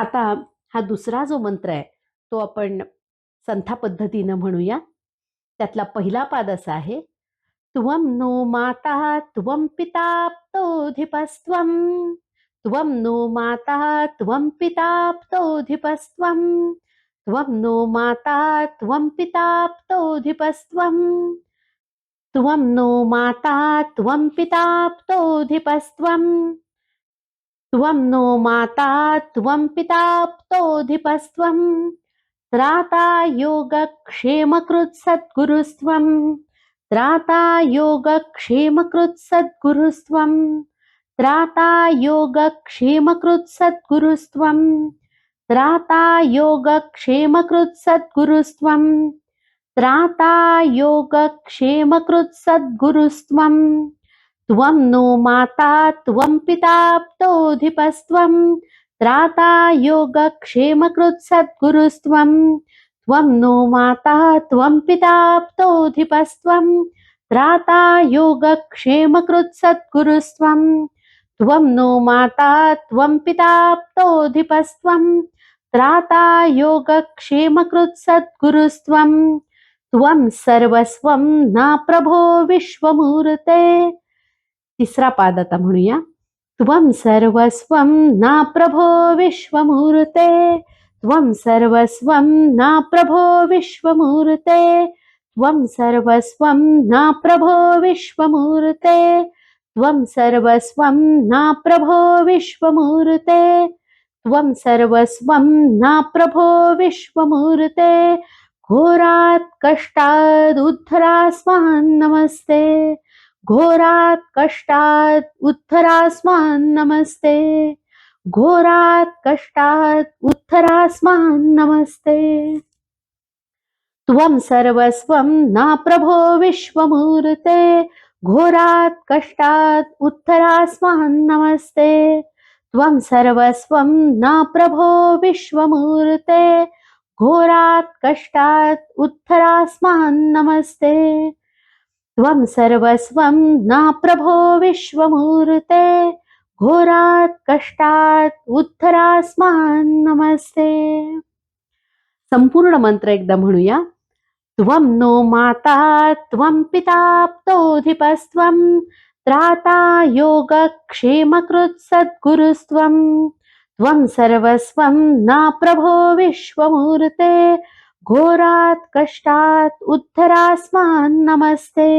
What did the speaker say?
आता हा दुसरा जो मंत्र आहे तो आपण संथा पद्धतीनं म्हणूया. त्यातला पहिला पाद असा आहे त्वं नो माता त्वं पिता प्तोधिपस्त्वं. त्वं नो माता त्वं पिता प्तोधिपस्त्वं. त्वं नो माता त्वं पिता प्तोधिपस्त्वं. त्वं नो माता त्वं पिताप्तधिपस्त्वं त्वं नो माता त्वं पिताप्तोऽधिपस्त्वं त्राता योगक्षेमकृत्सद्गुरुस्त्वं त्राता योगक्षेमकृत्सद्गुरुस्त्वं त्राता योगक्षेमकृत्सद्गुरुस्त्वं त्राता योगक्षेमकृत्सद्गुरुस्त्वं त्राता योगक्षेमकृत्सद्गुरुस्त्वम् त्वं नो माता त्वं पिताप्तोऽधिपस्त्वं त्राता योगक्षेमकृत् सद्गुरुस्त्वं त्वं नो माता त्वं पिताप्तोऽधिपस्त्वं त्राता योगक्षेमकृत् सद्गुरुस्त्वं त्वं नो माता त्वं पिताप्तोऽधिपस्त्वं त्राता योगक्षेमकृत् सद्गुरुस्त्वं त्वं सर्वस्वं न प्रभो विश्वमूर्ते तिसरा पाद आता म्हणूया. त्वं सर्वस्वं ना प्रभो विश्वमूर्ते. त्वं सर्वस्वं ना प्रभो विश्वमूर्ते. त्वं सर्वस्वं ना प्रभो विश्वमूर्ते. त्वं सर्वस्वं ना प्रभो विश्वमूर्ते. त्वं सर्वस्वं ना प्रभो विश्वमूर्ते. घोरात् कष्टात् उद्धरास्मान् नमस्ते. घोरात् कष्टात् उत्थरास्मान् नमस्ते. घोरात् कष्टात् उत्तरास्मान नमस्ते. त्वं सर्वस्वं ना प्रभो विश्वमूर्ते. घोरात् कष्टात् उत्तरास्मान नमस्ते. त्वं सर्वस्वं ना प्रभो विश्वमूर्ते. घोरात् कष्टात् उत्तरास्मान नमस्ते. त्वं सर्वस्वं ना प्रभो विश्वमूर्ते। घोरात् कष्टात् उत्तरास्मान् नमस्ते। संपूर्ण मंत्र एकदा म्हणूया। त्वं नो माता त्वं पिता प्तोधिपस्त्वं। त्राता योगक्षेमकृत् सद्गुरुस्त्वं। त्वं सर्वस्वं ना प्रभो विश्वमूर्ते। घोरात् कष्टात् उत्थरास्मान् नमस्ते.